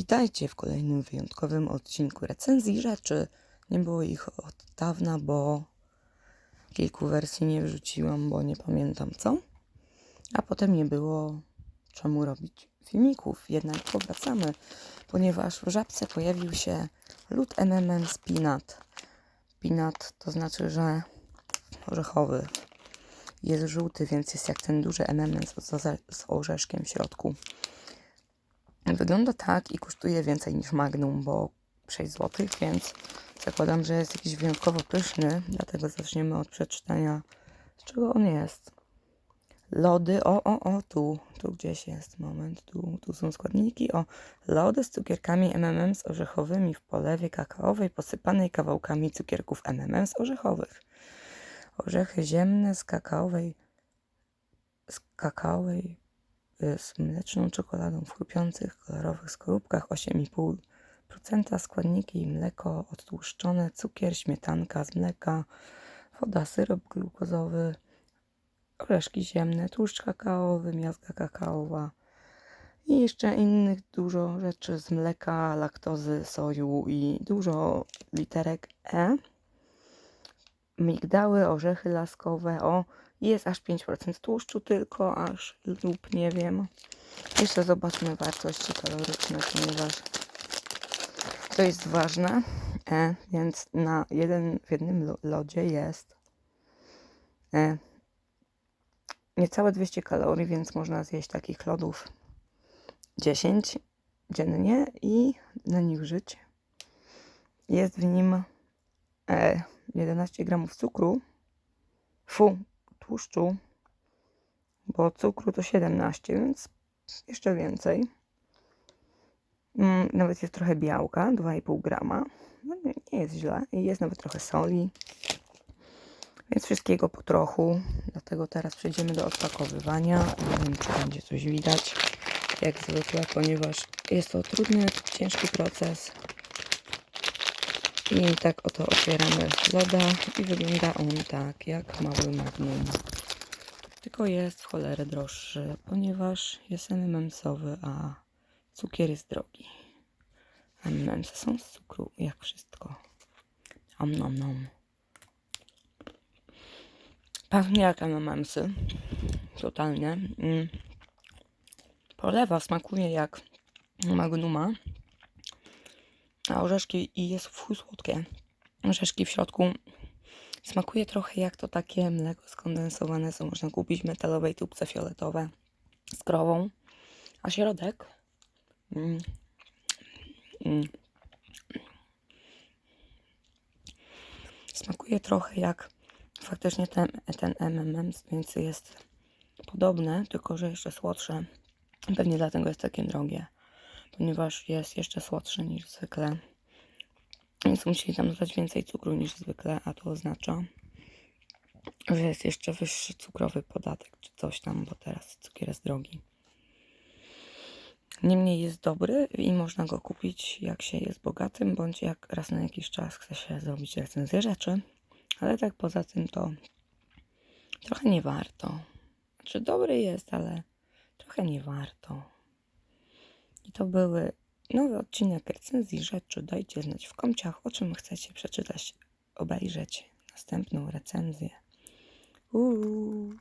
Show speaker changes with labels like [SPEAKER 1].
[SPEAKER 1] Witajcie w kolejnym wyjątkowym odcinku recenzji rzeczy. Nie było ich od dawna, bo kilku wersji nie wrzuciłam, bo nie pamiętam co. A potem nie było czemu robić filmików. Jednak powracamy, ponieważ w żabce pojawił się lód MMM z Peanut. Peanut to znaczy, że orzechowy. Jest żółty, więc jest jak ten duży MMM z, z orzeszkiem w środku. Wygląda tak i kosztuje więcej niż Magnum, bo 6 zł, więc zakładam, że jest jakiś wyjątkowo pyszny, dlatego zaczniemy od przeczytania, z czego on jest. Lody, o, o, o, tu, tu gdzieś jest, moment, tu, tu są składniki, o, lody z cukierkami MMM z orzechowymi w polewie kakaowej, posypanej kawałkami cukierków MMM z orzechowych. Orzechy ziemne z kakaowej, z kakaowej z mleczną czekoladą w chrupiących, kolorowych skorupkach 8,5% składniki mleko odtłuszczone, cukier, śmietanka z mleka, woda, syrop glukozowy, orzeszki ziemne, tłuszcz kakaowy, miazga kakaowa i jeszcze innych dużo rzeczy z mleka, laktozy, soju i dużo literek E. Migdały, orzechy laskowe, o jest aż 5% tłuszczu tylko, aż lub nie wiem. Jeszcze zobaczmy wartości kaloryczne, ponieważ to jest ważne. E, więc na jeden, w jednym lo- lodzie jest e, niecałe 200 kalorii, więc można zjeść takich lodów 10 dziennie i na nich żyć. Jest w nim e, 11 gramów cukru, fu, tłuszczu, bo cukru to 17, więc jeszcze więcej. Mm, Nawet jest trochę białka, 2,5 grama. No nie, jest źle. I jest nawet trochę soli. Więc wszystkiego po trochu. Dlatego teraz przejdziemy do odpakowywania. Nie wiem, czy będzie coś widać. Jak zwykle, ponieważ jest to trudny, ciężki proces. I tak oto otwieramy loda i wygląda on tak jak mały magnum. Tylko jest w cholerę droższy, ponieważ jest MMM-sowy, a cukier jest drogi. MMM-sy są z cukru, jak wszystko. Om nom nom. Pachnie jak MMM-sy. Totalnie. Mm. Polewa smakuje jak magnuma. A orzeszki i jest w słodkie. Orzeszki w środku smakuje trochę jak to takie mleko skondensowane, co można kupić w metalowej tubce fioletowe z krową. A środek mm, mm, smakuje trochę jak faktycznie ten, ten MMM, więc jest podobne, tylko że jeszcze słodsze. Pewnie dlatego jest takie drogie ponieważ jest jeszcze słodszy niż zwykle. Więc musieli tam dodać więcej cukru niż zwykle, a to oznacza, że jest jeszcze wyższy cukrowy podatek czy coś tam, bo teraz cukier jest drogi. Niemniej jest dobry i można go kupić jak się jest bogatym, bądź jak raz na jakiś czas chce się zrobić recenzję rzeczy. Ale tak poza tym to trochę nie warto. Znaczy dobry jest, ale trochę nie warto. I to były nowy odcinek recenzji rzeczy. Dajcie znać w komciach, o czym chcecie przeczytać, obejrzeć następną recenzję. Uuu.